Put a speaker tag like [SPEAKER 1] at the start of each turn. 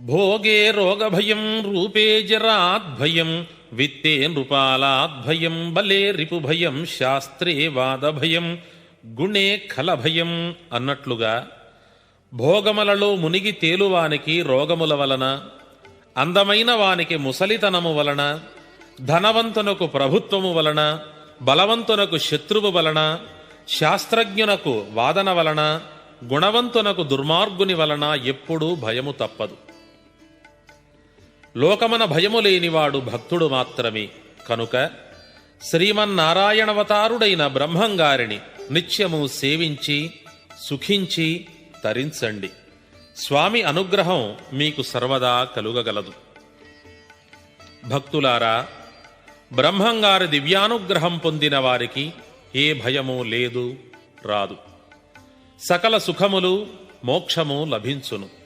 [SPEAKER 1] భోగే రోగభయం రూపే జరాద్భయం విత్తే నృపాలాద్భయం బలే రిపుభయం శాస్త్రే వాదభయం గుణే ఖలభయం అన్నట్లుగా భోగములలో మునిగి తేలువానికి రోగముల వలన అందమైన వానికి ముసలితనము వలన ధనవంతునకు ప్రభుత్వము వలన బలవంతునకు శత్రువు వలన శాస్త్రజ్ఞునకు వాదన వలన గుణవంతునకు దుర్మార్గుని వలన ఎప్పుడూ భయము తప్పదు. లోకమన భయము లేనివాడు భక్తుడు మాత్రమే. కనుక శ్రీమన్నారాయణవతారుడైన బ్రహ్మంగారిని నిత్యము సేవించి సుఖించి తరించండి. స్వామి అనుగ్రహం మీకు సర్వదా కలుగగలదు. భక్తులారా బ్రహ్మంగారి దివ్యానుగ్రహం పొందిన వారికి ఏ భయము లేదు రాదు. సకల సుఖములు మోక్షము లభించును.